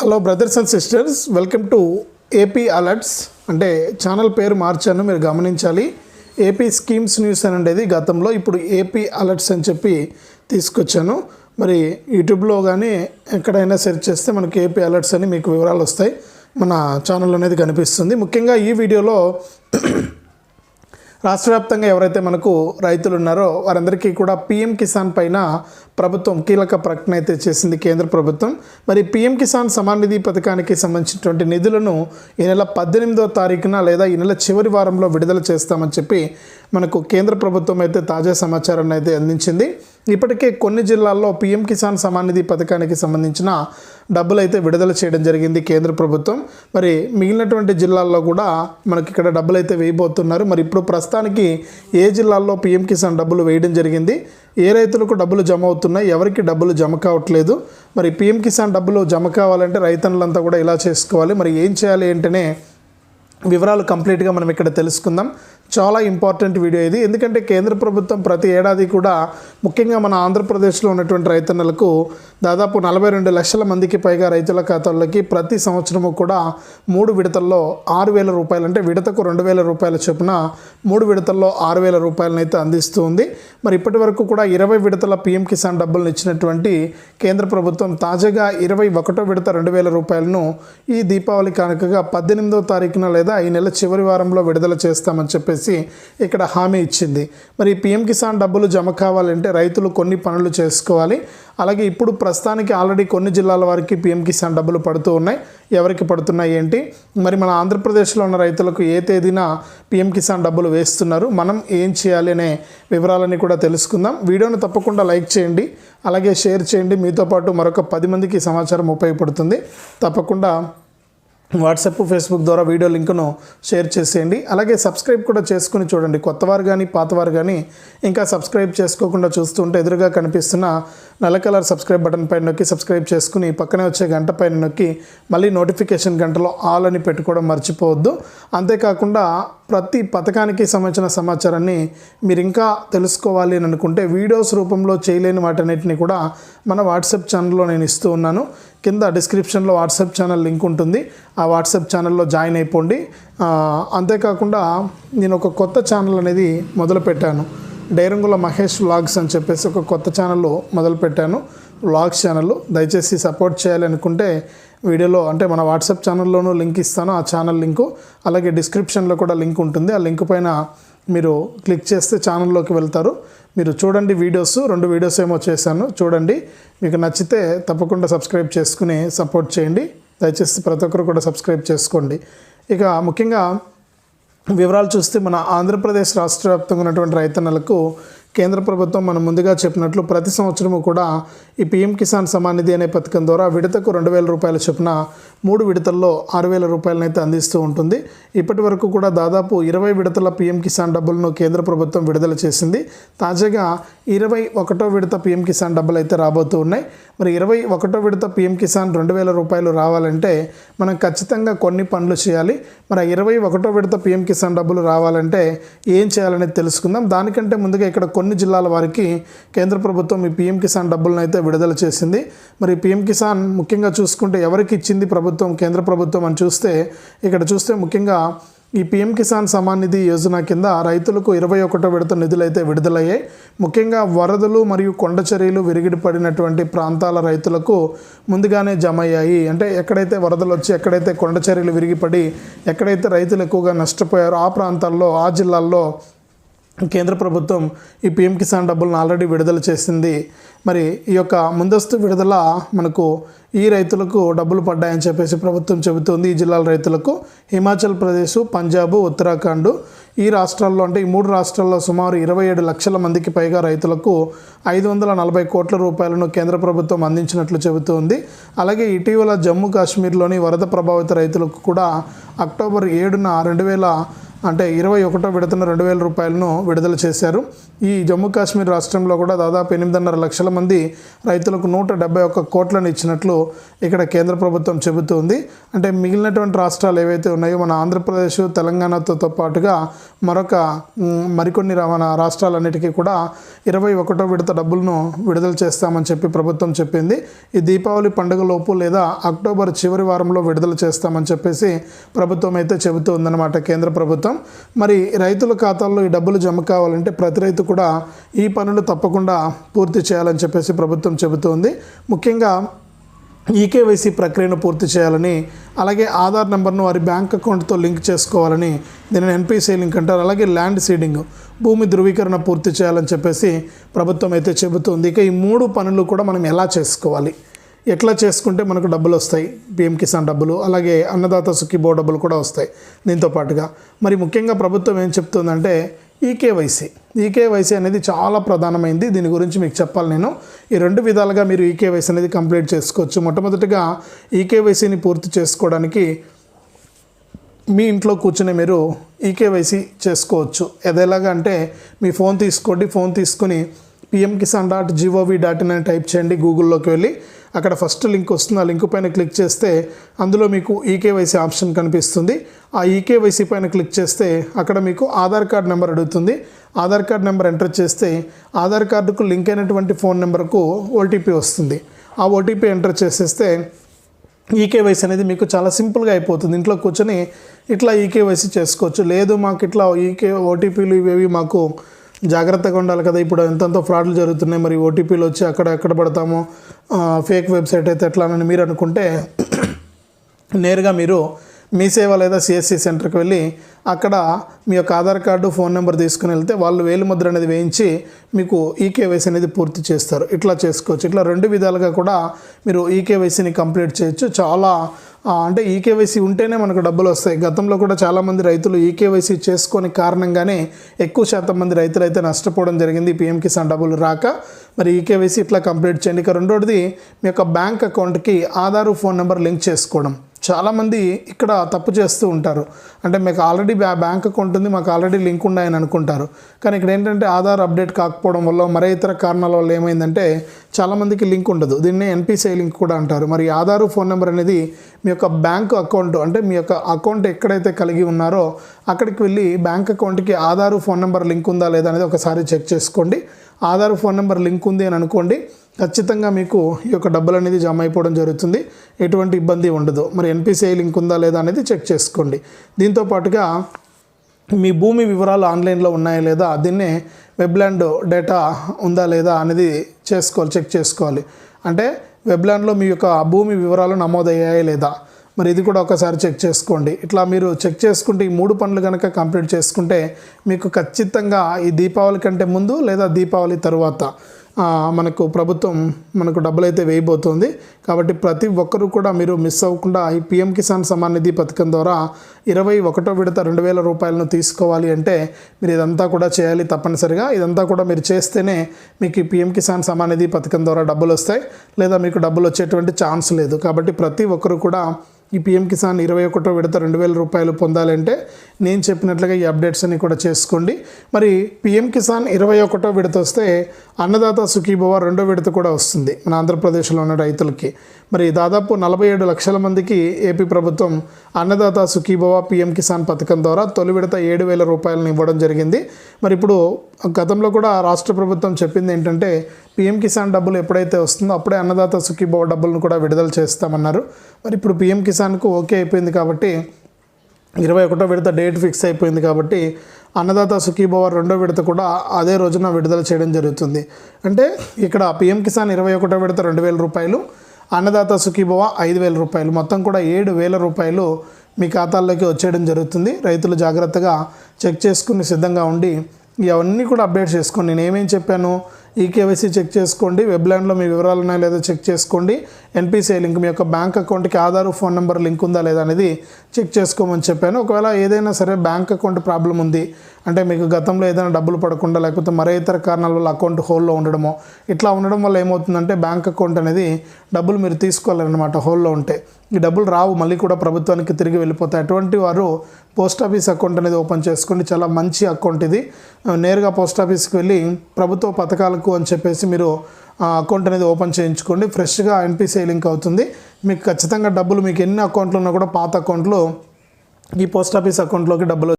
Hello brothers and sisters welcome to AP alerts అంటే channel పేరు మార్చాను మీరు గమనించాలి. ఏపీ స్కీమ్స్ న్యూస్ అని ఉండేది గతంలో ఇప్పుడు ఏపీ అలర్ట్స్ అని చెప్పి తీసుకొచ్చాను. మరి యూట్యూబ్లో కానీ ఎక్కడైనా సెర్చ్ చేస్తే మనకి ఏపీ అలర్ట్స్ అని మీకు వివరాలు వస్తాయి. మన ఛానల్ అనేది కనిపిస్తుంది. ముఖ్యంగా ఈ వీడియోలో రాష్ట్ర వ్యాప్తంగా ఎవరైతే మనకు రైతులు ఉన్నారో వారందరికీ కూడా పీఎం కిసాన్ పైన ప్రభుత్వం కీలక ప్రకటన అయితే చేసింది కేంద్ర ప్రభుత్వం. మరి పీఎం కిసాన్ సమాన్ నిధి పథకానికి సంబంధించినటువంటి నిధులను ఈ నెల పద్దెనిమిదో తారీఖున లేదా ఈ నెల చివరి వారంలో విడుదల చేస్తామని చెప్పి మనకు కేంద్ర ప్రభుత్వం అయితే తాజా సమాచారాన్ని అయితే అందించింది. ఇప్పటికే కొన్ని జిల్లాల్లో పీఎం కిసాన్ సమాన్ నిధి పథకానికి సంబంధించిన డబ్బులు అయితే విడుదల చేయడం జరిగింది కేంద్ర ప్రభుత్వం. మరి మిగిలినటువంటి జిల్లాల్లో కూడా మనకి ఇక్కడ డబ్బులు అయితే వేయబోతున్నారు. మరి ఇప్పుడు ప్రస్తుతానికి ఏ జిల్లాల్లో పీఎం కిసాన్ డబ్బులు వేయడం జరిగింది? ఏ రైతులకు డబ్బులు జమ అవుతున్నాయి? ఎవరికి డబ్బులు జమ కావట్లేదు? మరి పీఎం కిసాన్ డబ్బులు జమ కావాలంటే రైతన్నులంతా కూడా ఇలా చేసుకోవాలి. మరి ఏం చేయాలి ఏంటనే వివరాలు కంప్లీట్గా మనం ఇక్కడ తెలుసుకుందాం. చాలా ఇంపార్టెంట్ వీడియో ఇది. ఎందుకంటే కేంద్ర ప్రభుత్వం ప్రతి ఏడాది కూడా ముఖ్యంగా మన ఆంధ్రప్రదేశ్లో ఉన్నటువంటి రైతన్నలకు దాదాపు నలభై రెండు లక్షల మందికి పైగా రైతుల ఖాతాల్లోకి ప్రతి సంవత్సరము కూడా మూడు విడతల్లో ఆరు వేల రూపాయలు అంటే విడతకు రెండు వేల రూపాయల చొప్పున మూడు విడతల్లో ఆరు వేల రూపాయలనైతే అందిస్తుంది అందిస్తూ ఉంది. మరి ఇప్పటి వరకు కూడా ఇరవై విడతల పీఎం కిసాన్ డబ్బులను ఇచ్చినటువంటి కేంద్ర ప్రభుత్వం తాజాగా ఇరవై ఒకటో విడత రెండు వేల రూపాయలను ఈ దీపావళి కానుకగా పద్దెనిమిదో తారీఖున లేదా ఈ నెల చివరి వారంలో విడుదల చేస్తామని చెప్పేసి ఇక్కడ హామీ ఇచ్చింది. మరి పీఎం కిసాన్ డబ్బులు జమ కావాలంటే రైతులు కొన్ని పనులు చేసుకోవాలి. అలాగే ఇప్పుడు ప్రస్తుతానికి ఆల్రెడీ కొన్ని జిల్లాల వారికి పీఎం కిసాన్ డబ్బులు పడుతూ ఉన్నాయి. ఎవరికి పడుతున్నాయి ఏంటి? మరి మన ఆంధ్రప్రదేశ్లో ఉన్న రైతులకు ఏ తేదీన పీఎం కిసాన్ డబ్బులు వేస్తున్నారు? మనం ఏం చేయాలి అనే వివరాలని కూడా తెలుసుకుందాం. వీడియోను తప్పకుండా లైక్ చేయండి. అలాగే షేర్ చేయండి. మీతో పాటు మరొక పది మందికి సమాచారం ఉపయోగపడుతుంది. తప్పకుండా వాట్సాప్ ఫేస్బుక్ ద్వారా వీడియో లింక్ను షేర్ చేసేయండి. అలాగే సబ్స్క్రైబ్ కూడా చేసుకుని చూడండి. కొత్తవారు కానీ పాతవారు కానీ ఇంకా సబ్స్క్రైబ్ చేసుకోకుండా చూస్తుంటే ఎదురుగా కనిపిస్తున్న నల్ల కలర్ సబ్స్క్రైబ్ బటన్ పైన నొక్కి సబ్స్క్రైబ్ చేసుకుని పక్కనే వచ్చే గంట పైన నొక్కి మళ్ళీ నోటిఫికేషన్ గంటలో ఆల్ అని పెట్టుకోవడం మర్చిపోవద్దు. అంతేకాకుండా ప్రతి పథకానికి సంబంధించిన సమాచారాన్ని మీరు ఇంకా తెలుసుకోవాలి అని అనుకుంటే వీడియోస్ రూపంలో చేయలేని వాటన్నిటిని కూడా మన వాట్సాప్ ఛానల్లో నేను ఇస్తూ ఉన్నాను. కింద డిస్క్రిప్షన్లో వాట్సాప్ ఛానల్ లింక్ ఉంటుంది. ఆ వాట్సాప్ ఛానల్లో జాయిన్ అయిపోండి. అంతేకాకుండా నేను ఒక కొత్త ఛానల్ అనేది మొదలుపెట్టాను. డైరంగుల మహేష్ వ్లాగ్స్ అని చెప్పేసి ఒక కొత్త ఛానల్ మొదలుపెట్టాను. Vlogs channel. దయచేసి సపోర్ట్ చేయాలనుకుంటే వీడియోలో అంటే మన వాట్సాప్ ఛానల్లోనూ లింక్ ఇస్తాను ఆ ఛానల్ లింకు. అలాగే డిస్క్రిప్షన్లో కూడా లింక్ ఉంటుంది. ఆ లింక్ పైన మీరు క్లిక్ చేస్తే ఛానల్లోకి వెళ్తారు. మీరు చూడండి వీడియోస్ రెండు వీడియోస్ ఏమో చేశాను. చూడండి మీకు నచ్చితే తప్పకుండా సబ్స్క్రైబ్ చేసుకుని సపోర్ట్ చేయండి. దయచేసి ప్రతి ఒక్కరు కూడా సబ్స్క్రైబ్ చేసుకోండి. ఇక ముఖ్యంగా వివరాలు చూస్తే మన ఆంధ్రప్రదేశ్ రాష్ట్ర వ్యాప్తంగా ఉన్నటువంటి రైతన్నలకు కేంద్ర ప్రభుత్వం మనం ముందుగా చెప్పినట్లు ప్రతి సంవత్సరము కూడా ఈ పీఎం కిసాన్ సమాన్ నిధి అనే పథకం ద్వారా విడతకు రెండు వేల రూపాయల చొప్పున మూడు విడతల్లో ఆరు వేల రూపాయలనైతే అందిస్తూ ఉంటుంది. ఇప్పటి వరకు కూడా దాదాపు ఇరవై విడతల పీఎం కిసాన్ డబ్బులను కేంద్ర ప్రభుత్వం విడుదల చేసింది. తాజాగా ఇరవై ఒకటో విడత పీఎం కిసాన్ డబ్బులు అయితే రాబోతూ ఉన్నాయి. మరి ఇరవై ఒకటో విడత పీఎం కిసాన్ రెండు వేల రూపాయలు రావాలంటే మనం ఖచ్చితంగా కొన్ని పనులు చేయాలి. మరి ఇరవై ఒకటో విడత పీఎం కిసాన్ డబ్బులు రావాలంటే ఏం చేయాలనేది తెలుసుకుందాం. దానికంటే ముందుగా ఇక్కడ కొన్ని జిల్లాల వారికి కేంద్ర ప్రభుత్వం ఈ పీఎం కిసాన్ డబ్బులను అయితే విడుదల చేసింది. మరి పీఎం కిసాన్ ముఖ్యంగా చూసుకుంటే ఎవరికి ఇచ్చింది ప్రభుత్వం కేంద్ర ప్రభుత్వం అని చూస్తే ఇక్కడ చూస్తే ముఖ్యంగా ఈ పీఎం కిసాన్ సమాన్ నిధి యోజన కింద రైతులకు ఇరవై ఒకటో విడత నిధులు అయితే విడుదలయ్యాయి. ముఖ్యంగా వరదలు మరియు కొండ చర్యలు విరిగిడి పడినటువంటి ప్రాంతాల రైతులకు ముందుగానే జమ అయ్యాయి. అంటే ఎక్కడైతే వరదలు వచ్చి ఎక్కడైతే కొండ చర్యలు విరిగిపడి ఎక్కడైతే రైతులు ఎక్కువగా నష్టపోయారో ఆ ప్రాంతాల్లో ఆ జిల్లాల్లో కేంద్ర ప్రభుత్వం ఈ పిఎం కిసాన్ డబ్బులను ఆల్రెడీ విడుదల చేసింది. మరి ఈ యొక్క ముందస్తు విడుదల మనకు ఈ రైతులకు డబ్బులు పడ్డాయని చెప్పేసి ప్రభుత్వం చెబుతోంది. ఈ జిల్లాల రైతులకు హిమాచల్ ప్రదేశ్ పంజాబ్ ఉత్తరాఖండ్ ఈ రాష్ట్రాల్లో అంటే ఈ మూడు రాష్ట్రాల్లో సుమారు ఇరవై ఏడు లక్షల మందికి పైగా రైతులకు ఐదు వందల నలభై కోట్ల రూపాయలను కేంద్ర ప్రభుత్వం అందించినట్లు చెబుతోంది. అలాగే ఇటీవల జమ్మూ కాశ్మీర్లోని వరద ప్రభావిత రైతులకు కూడా అక్టోబర్ ఏడున రెండు వేల అంటే ఇరవై ఒకటో విడతన రెండు వేల రూపాయలను విడుదల చేశారు. ఈ జమ్మూ కాశ్మీర్ రాష్ట్రంలో కూడా దాదాపు ఎనిమిదిన్నర లక్షల మంది రైతులకు నూట డెబ్బై ఒక్క కోట్లను ఇచ్చినట్లు ఇక్కడ కేంద్ర ప్రభుత్వం చెబుతుంది అంటే మిగిలినటువంటి రాష్ట్రాలు ఏవైతే ఉన్నాయో మన ఆంధ్రప్రదేశ్ తెలంగాణతో పాటుగా మరొక మరికొన్ని రవాణా మన రాష్ట్రాలన్నిటికీ కూడా ఇరవై ఒకటో విడత డబ్బులను విడుదల చేస్తామని చెప్పి ప్రభుత్వం చెప్పింది. ఈ దీపావళి పండుగలోపు లేదా అక్టోబర్ చివరి వారంలో విడుదల చేస్తామని చెప్పేసి ప్రభుత్వం అయితే చెబుతూ ఉందన్నమాట కేంద్ర ప్రభుత్వం. మరి రైతుల ఖాతాల్లో ఈ డబ్బులు జమ కావాలంటే ప్రతి రైతు కూడా ఈ పనులు తప్పకుండా పూర్తి చేయాలని చెప్పేసి ప్రభుత్వం చెబుతోంది. ముఖ్యంగా ఈకేవైసీ ప్రక్రియను పూర్తి చేయాలని అలాగే ఆధార్ నెంబర్ను వారి బ్యాంక్ అకౌంట్తో లింక్ చేసుకోవాలని దీనిని ఎన్పిసి లింక్ అంటారు. అలాగే ల్యాండ్ సీడింగ్ భూమి ధృవీకరణ పూర్తి చేయాలని చెప్పేసి ప్రభుత్వం అయితే చెబుతుంది. ఇక ఈ మూడు పనులు కూడా మనం ఎలా చేసుకోవాలి? ఎట్లా చేసుకుంటే మనకు డబ్బులు వస్తాయి? పిఎం కిసాన్ డబ్బులు అలాగే అన్నదాత సుఖీబో డబ్బులు కూడా వస్తాయి దీంతో పాటుగా. మరి ముఖ్యంగా ప్రభుత్వం ఏం చెప్తుందంటే ఈకేవైసీ ఈకేవైసీ అనేది చాలా ప్రధానమైంది. దీని గురించి మీకు చెప్పాలి నేను. ఈ రెండు విధాలుగా మీరు ఈకేవైసీ అనేది కంప్లీట్ చేసుకోవచ్చు. మొట్టమొదటిగా ఈకేవైసీని పూర్తి చేసుకోవడానికి మీ ఇంట్లో కూర్చునే మీరు ఈకేవైసీ చేసుకోవచ్చు. ఎదేలాగా అంటే మీ ఫోన్ తీసుకోండి. ఫోన్ తీసుకుని PM Kisan dot GOV dot in అని టైప్ చేయండి. గూగుల్లోకి వెళ్ళి అక్కడ ఫస్ట్ లింక్ వస్తుంది. ఆ లింక్ పైన క్లిక్ చేస్తే అందులో మీకు ఈకేవైసీ ఆప్షన్ కనిపిస్తుంది. ఆ ఈకేవైసీ పైన క్లిక్ చేస్తే అక్కడ మీకు ఆధార్ కార్డ్ నెంబర్ అడుగుతుంది. ఆధార్ కార్డ్ నెంబర్ ఎంటర్ చేస్తే ఆధార్ కార్డుకు లింక్ అయినటువంటి ఫోన్ నెంబర్కు ఓటీపీ వస్తుంది. ఆ ఓటీపీ ఎంటర్ చేసేస్తే ఈకేవైసీ అనేది మీకు చాలా సింపుల్గా అయిపోతుంది. ఇంట్లో కూర్చొని ఇట్లా ఈకేవైసీ చేసుకోవచ్చు. లేదు మాకు ఇట్లా ఈకే ఓటీపీలు ఇవేవి మాకు జాగ్రత్తగా ఉండాలి కదా. ఇప్పుడు ఎంతెంతో ఫ్రాడ్లు జరుగుతున్నాయి. మరి ఓటీపీలు వచ్చి అక్కడ ఎక్కడ పడతామో? ఫేక్ వెబ్సైట్ అయితే ఎట్లా అని మీరు అనుకుంటే నేరుగా మీరు మీ సేవ లేదా సిఎస్సి సెంటర్కి వెళ్ళి అక్కడ మీ యొక్క ఆధార్ కార్డు ఫోన్ నెంబర్ తీసుకుని వెళ్తే వాళ్ళు వేలిముద్ర అనేది వేయించి మీకు ఈకేవైసీ అనేది పూర్తి చేస్తారు. ఇట్లా చేసుకోవచ్చు. ఇట్లా రెండు విధాలుగా కూడా మీరు ఈకేవైసీని కంప్లీట్ చేయొచ్చు. చాలా అంటే ఈకేవైసీ ఉంటేనే మనకు డబ్బులు వస్తాయి. గతంలో కూడా చాలామంది రైతులు ఈకేవైసీ చేసుకొని కారణంగానే ఎక్కువ శాతం మంది రైతులు అయితే నష్టపోవడం జరిగింది. పిఎం కిసాన్ డబ్బులు రాక మరి ఈకేవైసీ ఇట్లా కంప్లీట్ చేయండి. ఇక రెండోది మీ యొక్క బ్యాంక్ అకౌంట్కి ఆధారు ఫోన్ నెంబర్ లింక్ చేసుకోవడం. చాలామంది ఇక్కడ తప్పు చేస్తూ ఉంటారు. అంటే మీకు ఆల్రెడీ బ్యాంక్ అకౌంట్ ఉంది మాకు ఆల్రెడీ లింక్ ఉన్నాయని అనుకుంటారు. కానీ ఇక్కడ ఏంటంటే ఆధార్ అప్డేట్ కాకపోవడం వల్ల మరే ఇతర కారణాల వల్ల ఏమైందంటే చాలామందికి లింక్ ఉండదు. దీన్ని ఎన్పిసిఐ లింక్ కూడా అంటారు. మరి ఆధారు ఫోన్ నెంబర్ అనేది మీ యొక్క బ్యాంక్ అకౌంట్ అంటే మీ యొక్క అకౌంట్ ఎక్కడైతే కలిగి ఉన్నారో అక్కడికి వెళ్ళి బ్యాంక్ అకౌంట్కి ఆధారు ఫోన్ నెంబర్ లింక్ ఉందా లేదా అనేది ఒకసారి చెక్ చేసుకోండి. ఆధార్ ఫోన్ నెంబర్ లింక్ ఉంది అని అనుకోండి ఖచ్చితంగా మీకు ఈ యొక్క డబ్బులు అనేది జమ అయిపోవడం జరుగుతుంది. ఎటువంటి ఇబ్బంది ఉండదు. మరి ఎన్పిసిఐ లింక్ ఉందా లేదా అనేది చెక్ చేసుకోండి. దీంతో పాటుగా మీ భూమి వివరాలు ఆన్లైన్లో ఉన్నాయా లేదా దీన్నే వెబ్లాండ్ డేటా ఉందా లేదా అనేది చేసుకోవాలి చెక్ చేసుకోవాలి. అంటే వెబ్లాండ్లో మీ యొక్క భూమి వివరాలు నమోదయ్యాయా లేదా మరి ఇది కూడా ఒకసారి చెక్ చేసుకోండి. ఇట్లా మీరు చెక్ చేసుకుంటే ఈ మూడు పనులు కనుక కంప్లీట్ చేసుకుంటే మీకు ఖచ్చితంగా ఈ దీపావళి కంటే ముందు లేదా దీపావళి తరువాత మనకు ప్రభుత్వం మనకు డబ్బులు అయితే వేయబోతోంది. కాబట్టి ప్రతి ఒక్కరూ కూడా మీరు మిస్ అవ్వకుండా ఈ పిఎం కిసాన్ సమాన్ నిధి పథకం ద్వారా ఇరవై ఒకటో విడత రెండు వేల రూపాయలను తీసుకోవాలి అంటే మీరు ఇదంతా కూడా చేయాలి తప్పనిసరిగా. ఇదంతా కూడా మీరు చేస్తేనే మీకు ఈ పిఎం కిసాన్ సమాన్ నిధి పథకం ద్వారా డబ్బులు వస్తాయి. లేదా మీకు డబ్బులు వచ్చేటువంటి ఛాన్స్ లేదు. కాబట్టి ప్రతి ఒక్కరూ కూడా ఈ పిఎం కిసాన్ ఇరవై ఒకటో విడత రెండు వేల రూపాయలు పొందాలంటే నేను చెప్పినట్లుగా ఈ అప్డేట్స్ అన్ని కూడా చేసుకోండి. మరి పిఎం కిసాన్ ఇరవై ఒకటో విడత వస్తే అన్నదాత సుఖీభవ రెండో విడత కూడా వస్తుంది మన ఆంధ్రప్రదేశ్లో ఉన్న రైతులకి. మరి దాదాపు నలభై ఏడు లక్షల మందికి ఏపీ ప్రభుత్వం అన్నదాత సుఖీభవ పిఎం కిసాన్ పథకం ద్వారా తొలి విడత ఏడు వేల రూపాయలను ఇవ్వడం జరిగింది. మరి ఇప్పుడు గతంలో కూడా రాష్ట్ర ప్రభుత్వం చెప్పింది ఏంటంటే పిఎం కిసాన్ డబ్బులు ఎప్పుడైతే వస్తుందో అప్పుడే అన్నదాత సుఖీభవ డబ్బులను కూడా విడుదల చేస్తామన్నారు. మరి ఇప్పుడు పిఎం కిసాన్కు ఓకే అయిపోయింది కాబట్టి ఇరవై ఒకటో విడత డేట్ ఫిక్స్ అయిపోయింది కాబట్టి అన్నదాత సుఖీభవ రెండో విడత కూడా అదే రోజున విడుదల చేయడం జరుగుతుంది. అంటే ఇక్కడ పిఎం కిసాన్ ఇరవై ఒకటో విడత రెండు వేల రూపాయలు అన్నదాత సుఖీభవ ఐదు వేల రూపాయలు. మొత్తం కూడా ఏడు వేల రూపాయలు మీ ఖాతాల్లోకి వచ్చేయడం జరుగుతుంది. రైతులు జాగ్రత్తగా చెక్ చేసుకుని సిద్ధంగా ఉండి ఇవన్నీ కూడా అప్డేట్ చేసుకోండి. నేను ఏమేం చెప్పాను ఈకేవైసీ చెక్ చేసుకోండి. వెబ్లాండ్లో మీ వివరాలు ఉన్నాయో లేదో చెక్ చేసుకోండి. ఎన్పిసిఐ లింక్ మీ యొక్క బ్యాంక్ అకౌంట్కి ఆధార్ ఫోన్ నెంబర్ లింక్ ఉందా లేదా అనేది చెక్ చేసుకోమని చెప్పాను. ఒకవేళ ఏదైనా సరే బ్యాంక్ అకౌంట్ ప్రాబ్లం ఉంది అంటే మీకు గతంలో ఏదైనా డబ్బులు పడకుండా లేకపోతే మరే ఇతర కారణాల వల్ల అకౌంట్ హోల్లో ఉండడమో ఇట్లా ఉండడం వల్ల ఏమవుతుందంటే బ్యాంక్ అకౌంట్ అనేది డబ్బులు మీరు తీసుకోవాలన్నమాట హోల్లో ఉంటే. ఈ డబ్బులు రావు మళ్ళీ కూడా ప్రభుత్వానికి తిరిగి వెళ్ళిపోతాయి. అటువంటి వారు పోస్ట్ ఆఫీస్ అకౌంట్ అనేది ఓపెన్ చేసుకోండి. చాలా మంచి అకౌంట్ ఇది. నేరుగా పోస్ట్ ఆఫీస్కి వెళ్ళి ప్రభుత్వ పథకాలకు అని చెప్పేసి మీరు ఆ అకౌంట్ అనేది ఓపెన్ చేయించుకోండి. ఫ్రెష్గా ఎన్పిసిఐ లింక్ అవుతుంది. మీకు ఖచ్చితంగా డబ్బులు మీకు ఎన్ని అకౌంట్లు ఉన్నా కూడా పాత అకౌంట్లు ఈ పోస్ట్ ఆఫీస్ అకౌంట్లోకి డబ్బులు